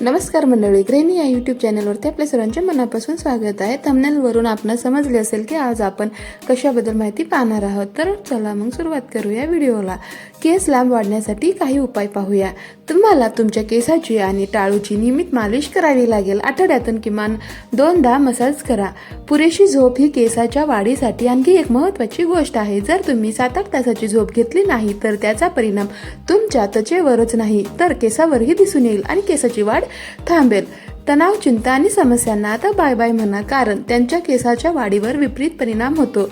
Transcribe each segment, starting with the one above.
नमस्कार मंडळी ग्रेनी या यूट्यूब चॅनलवरती आपल्या सर्वांचे मनापासून स्वागत आहे. थंबनेलवरून आपण समजले असेल की आज आपण कशाबद्दल माहिती पाहणार आहोत. तर चला मग सुरुवात करूया व्हिडिओला. केस लांब वाढण्यासाठी काही उपाय पाहूया. तुम्हाला तुमच्या केसाची आणि टाळूची नियमित मालिश करावी लागेल. आठवड्यातून किमान दोनदा मसाज करा. पुरेशी झोप ही केसाच्या वाढीसाठी आणखी एक महत्त्वाची गोष्ट आहे. जर तुम्ही सात आठ तासाची झोप घेतली नाही तर त्याचा परिणाम तुमच्या त्वचेवरच नाही तर केसावरही दिसून येईल आणि केसाची वाढ थांबेल. तणाव चिंता आणि समस्यांना आता बाय बाय म्हणा कारण त्यांच्या केसाच्या वाढीवर विपरीत परिणाम होतो.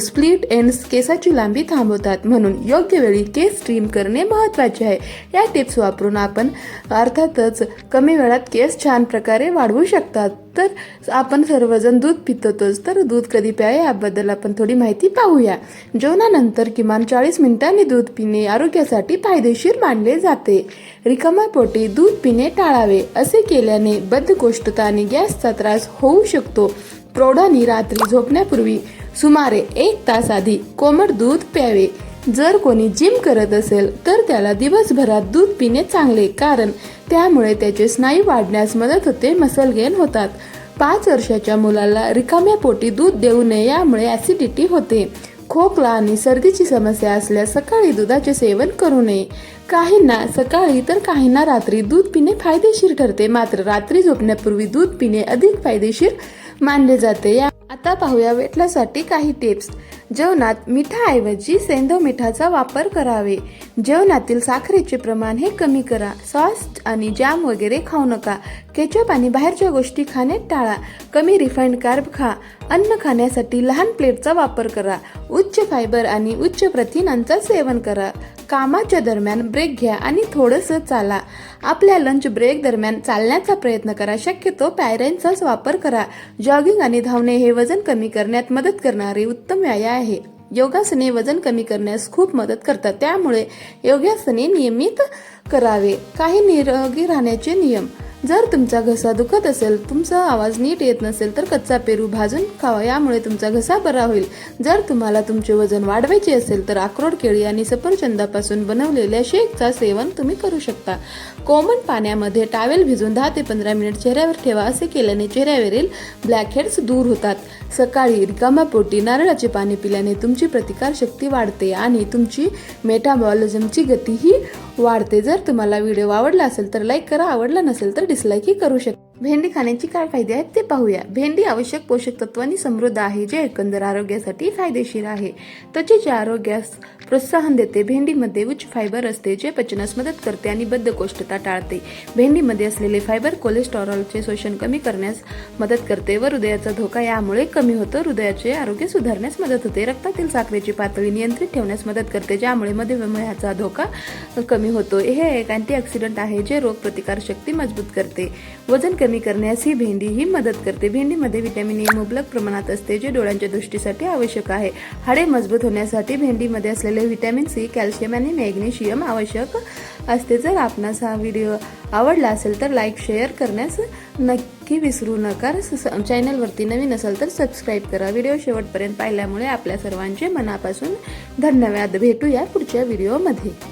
स्प्लिट एंड्स केसाची लांबी थांबवतात. म्हणून योग्य वेळी केस ट्रीम करणे महत्त्वाचे आहे. या टिप्स वापरून आपण अर्थातच कमी वेळात केस छान प्रकारे वाढवू शकतात. तर आपण सर्वजण दूध पितोच तर दूध कधी प्यावे याबद्दल आपण थोडी माहिती पाहूया. जेवणानंतर किमान चाळीस मिनिटांनी दूध पिणे आरोग्यासाठी फायदेशीर मानले जाते. रिकाम्या पोटी दूध पिणे टाळावे असे केल्याने बद्धकोष्ठता आणि गॅसचा त्रास होऊ शकतो. प्रौढांनी रात्री झोपण्यापूर्वी सुमारे एक तास आधी कोमट दूध प्यावे. जर कोणी जिम करत असेल तर त्याला दिवसभरात दूध पिणे चांगले कारण त्यामुळे त्याचे स्नायू वाढण्यास मदत होते मसल गेन होतात. पाच वर्षाच्या मुलाला रिकाम्या पोटी दूध देऊ नये यामुळे ॲसिडिटी होते. खोकला आणि सर्दीची समस्या असल्यास सकाळी दुधाचे सेवन करू नये. काहींना सकाळी तर काहींना रात्री दूध पिणे फायदेशीर ठरते मात्र रात्री झोपण्यापूर्वी दूध पिणे अधिक फायदेशीर मानले जाते. या आता पाहूया वेटलासाठी काही टिप्स जेवणात मिठाऐवजी सेंधव मिठाचा वापर करावे. जेवणातील साखरेचे प्रमाण हे कमी करा. सॉस आणि जॅम वगैरे खाऊ नका. केचप आणि बाहेरच्या गोष्टी खाणे टाळा. कमी रिफाईंड कार्ब खा. अन्न खाण्यासाठी लहान प्लेटचा वापर करा. उच्च फायबर आणि उच्च प्रथिनांचा सेवन करा. कामाच्या दरम्यान ब्रेक घ्या आणि थोडंसं चाला. आपल्या लंच ब्रेक दरम्यान चालण्याचा प्रयत्न करा. शक्यतो पायऱ्यांचाच वापर करा. जॉगिंग आणि धावणे हे वजन कमी करण्यात मदत करणारे उत्तम व्यायाम आहे. योगासने वजन कमी करण्यास खूप मदत करतात. त्यामुळे योगासने नियमित करावे. काही निरोगी राहण्याचे नियम. जर तुमचा घसा दुखत असेल तुमचा आवाज नीट येत नसेल तर कच्चा पेरू भाजून खावा. यामुळे तुमचा घसा बरा होईल. जर तुम्हाला तुमचे वजन वाढवायचे असेल तर अक्रोड केळी आणि सफरचंदापासून बनवलेल्या शेकचा सेवन तुम्ही करू शकता. कोमन पाण्यामध्ये टावेल भिजून दहा ते पंधरा मिनिट चेहऱ्यावर ठेवा. असे केल्याने चेहऱ्यावरील ब्लॅक हेड्स दूर होतात. सकाळी रिकामा पोटी नारळाचे पाणी पिल्याने तुमची प्रतिकारशक्ती वाढते आणि तुमची मेटाबॉलिझमची गतीही वाढते जर तुम्हाला व्हिडिओ आवडला असेल तर लाईक करा. आवडला नसेल तर डिसलाईकही करू शकता. भेंडी खाण्याची काय फायदे आहेत ते पाहूया. भेंडी आवश्यक पोषक तत्वांनी समृद्ध आहे जे एकंदर आरोग्यासाठी फायदेशीर आहे. त्वचेच्या आरोग्यास प्रोत्साहन देते. भेंडीमध्ये उच्च फायबर असते जे पचनास मदत करते आणि बद्धकोष्ठता टाळते. भेंडीमध्ये असलेले फायबर कोलेस्टेरॉलचे शोषण कमी करण्यास मदत करते व हृदयाचा धोका यामुळे कमी होतो. हृदयाचे आरोग्य सुधारण्यास मदत होते. रक्तातील साखरेची पातळी नियंत्रित ठेवण्यास मदत करते ज्यामुळे मधुमेहाचा धोका कमी होतो. हे एक अँटीऑक्सिडंट आहे जे रोग प्रतिकार शक्ती मजबूत करते. वजन कमी करण्यास ही भेंडी ही मदत करते. भेंडीमध्ये व्हिटॅमिन ए मुबलक प्रमाणात असते जे डोळ्यांच्या दृष्टीसाठी आवश्यक आहे. हाडे मजबूत होण्यासाठी भेंडीमध्ये असलेले व्हिटॅमिन सी कॅल्शियम आणि मॅग्नेशियम आवश्यक असते. जर आपणास हा व्हिडिओ आवडला असेल तर लाईक शेअर करण्यास नक्की विसरू नका. चॅनलवरती नवीन असेल तर सबस्क्राईब करा. व्हिडिओ शेवटपर्यंत पाहिल्यामुळे आपल्या सर्वांचे मनापासून धन्यवाद. भेटूया पुढच्या व्हिडिओमध्ये